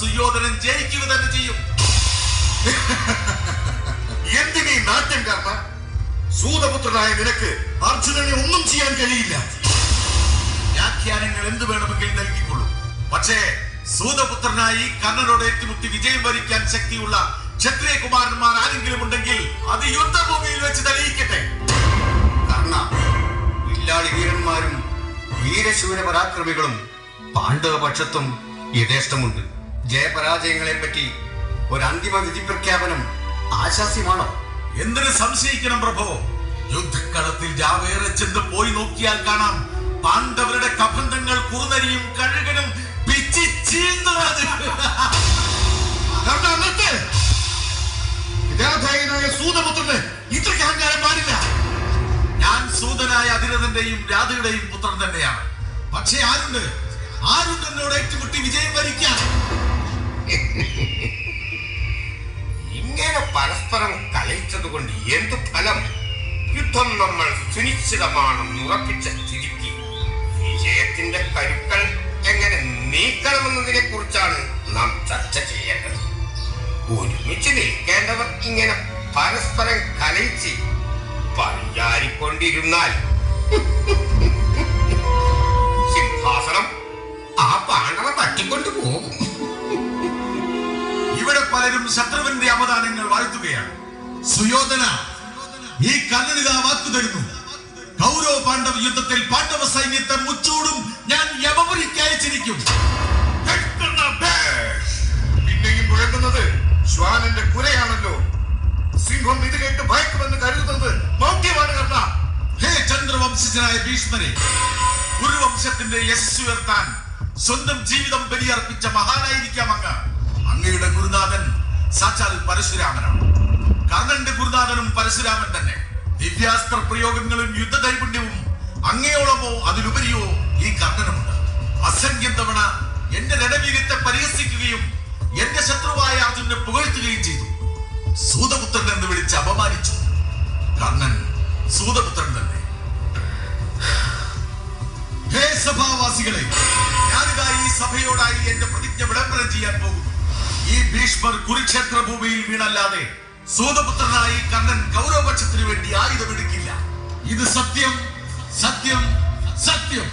സുയോധനൻ ജയിക്കുക തന്നെ ചെയ്യും. എന്തിനീ നാറ്റം കർമ്മ? സൂതപുത്രനായ നിനക്ക് അർജുനനെ ഒന്നും ചെയ്യാൻ കഴിയില്ല. വ്യാഖ്യാനങ്ങൾ എന്ത് വേണമെങ്കിൽ നൽകിക്കൊള്ളൂ. പക്ഷേ സൂതപുത്രനായി കർണനോട് ഏറ്റുമുട്ടി വിജയം വരിക്കാൻ ശക്തിയുള്ള ക്ഷത്രിയ കുമാരന്മാർ ആരെങ്കിലും ഉണ്ടെങ്കിൽ അത് യുദ്ധഭൂമിയിൽ വെച്ച് തെളിയിക്കട്ടെ. കർണ വില്ലാളി വീരന്മാരും വീരശൂര പരാക്രമികളും പാണ്ഡവപക്ഷത്തും യഥേഷ്ടമുണ്ട്. ജയപരാജയങ്ങളെ പറ്റി ഒരു അന്തിമ വിധി പ്രഖ്യാപനം ആശാസ്യമാണോ? എന്തിനു സംശയിക്കണം പ്രഭു? യുദ്ധക്കളത്തിൽ ജാവേറെ ചെന്ന് പോയി നോക്കിയാൽ കാണാം. പാണ്ഡവരുടെ കബന്ധങ്ങൾ കൂന്നരിയും കഴുകനും പിച്ചി സൂതപുത്രന് ഇത്രയ്ക്ക് അഹങ്കാരം പാടില്ല. ഞാൻ സൂതനായ അതിരഥന്റെയും രാധയുടെയും പുത്രൻ തന്നെയാണ്. പക്ഷേ ആരുണ്ട്? ആരുണ്ട് ഇങ്ങനെ പരസ്പരം കലയിച്ചതുകൊണ്ട് എന്തു ഫലം? യുദ്ധം നമ്മൾ സുനിശ്ചിതമാണെന്ന് ഉറപ്പിച്ച സ്ഥിതിക്ക്. വിജയത്തിന്റെ കരുക്കൾ എങ്ങനെ നീക്കണമെന്നതിനെ കുറിച്ചാണ് നാം ചർച്ച ചെയ്യേണ്ടത്. ഒരുമിച്ച് നിൽക്കേണ്ടവർ ഇങ്ങനെ പരസ്പരം കലയിച്ച് പരിചാരിക്കൊണ്ടിരുന്നാൽ സിംഹാസനം ആ പാണ്ഡവ തട്ടിക്കൊണ്ടു പോകും പലരും ശത്രുവിന്റെ അവതാരങ്ങൾ വാഴ്ത്തുകയാണ്. സുയോധന ഈ കർണനിത വാക്കു തരുന്നു. കൗരവ പാണ്ഡവ യുദ്ധത്തിൽ പാണ്ഡവ സൈന്യത്തെ മുച്ചൂടും ഞാൻ യമപുരിക്ക് അയച്ചിരിക്കും. പിന്നെയും മുഴങ്ങുന്നത് ശ്വാനന്റെ കുരയാണല്ലോ. സിംഹം ഇത് കേട്ട് ഭയക്കുമെന്ന് കരുതുന്നത് മൗഢ്യമാണ് കർണ. ഹേ ചന്ദ്രവംശജനായ ഭീഷ്മരെ കുരുവംശത്തിന്റെ യശസ് ഉയർത്താൻ സ്വന്തം ജീവിതം ബലിയർപ്പിച്ച സാക്ഷാൽ പരശുരാമനാണ്. കർണന്റെ ഗുരുനാഥനും പരശുരാമൻ തന്നെ. ദിവ്യാസ്ത്ര പ്രയോഗങ്ങളും യുദ്ധ നൈപുണ്യവും അങ്ങയോളമോ അതിലുപരിയോ ഈ കർണനുമുണ്ട്. അസംഖ്യം തവണ എന്റെ രണവീര്യത്തെ പരിഹസിക്കുകയും എന്റെ ശത്രുവായ അർജുനെ പുകഴ്ത്തുകയും ചെയ്തു. സൂതപുത്രൻ എന്ന് വിളിച്ച് അപമാനിച്ചു. കർണൻ സൂതപുത്രൻ തന്നെ. ഹേ സഭാവാസികളെ ഞാനിതാ ഈ സഭയോടായി എന്റെ പ്രതിജ്ഞ വിളംബരം ചെയ്യാൻ പോകുന്നു ഈ ഭീഷ്മർ കുരുക്ഷേത്ര ഭൂമിയിൽ വീണല്ലാതെ സൂതപുത്രനായി കണ്ണൻ കൗരവപക്ഷത്തിനു വേണ്ടി ആയുധമെടുക്കില്ല. ഇത് സത്യം സത്യം സത്യം.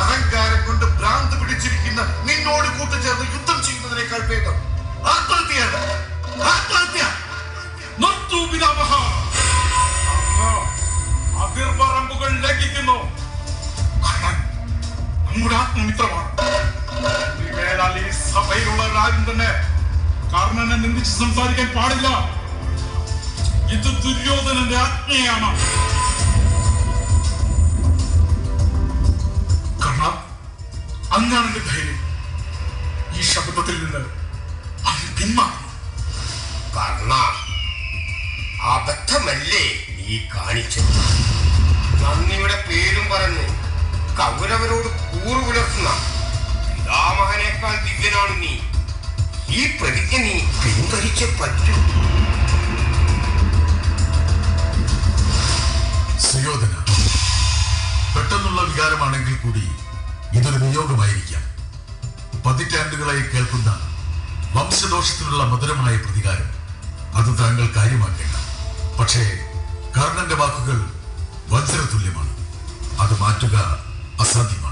അഹങ്കാരം കൊണ്ട് ഭ്രാന്ത് പിടിച്ചിരിക്കുന്ന നിന്നോട് കൂട്ടുചേർന്ന് യുദ്ധം ചെയ്യുന്നതിനേക്കാൾ ഭേദം. ആത്മഹത്യയാണ് ആത്മഹത്യ. നിർത്തൂ പിതാമഹ. അതിർവറമ്പുകൾ ലംഘിക്കുന്നു. നമ്മുടെ ആത്മമിത്രമാണ്. ഇനിമേലാൽ ഈ സഭയിലുള്ളവരാരും തന്നെ കർണനെ നിന്ദിച്ച് സംസാരിക്കാൻ പാടില്ല. ഇത് ദുര്യോധനന്റെ ആജ്ഞയാണ്. കർണ അങ്ങാണ് എന്റെ ധൈര്യം. ഈ ശബ്ദത്തിൽ നിന്ന് അങ്ങ് പിന്മാറി. കർണ അബദ്ധമല്ലേ നീ കാണിച്ചത്? നന്ദിയുടെ പേരും പറഞ്ഞു കൗരവരോട് കൂറു ദിവ്യനാണ് നീ? ഈ പ്രതിജ്ഞ നീ പിൻവലിച്ചേ പറ്റൂ. സുയോധന പെട്ടെന്നുള്ള വികാരമാണെങ്കിൽ കൂടി ഇതൊരു നിയോഗമായിരിക്കാം പതിറ്റാണ്ടുകളായി കേൾക്കുന്ന വംശദോഷത്തിനുള്ള മധുരമായ പ്രതികാരം അത് താങ്കൾ കാര്യമാക്കേണ്ട. പക്ഷേ കർണന്റെ വാക്കുകൾ വജ്രതുല്യമാണ്. അത് മാറ്റുക അസാധ്യമാണ്.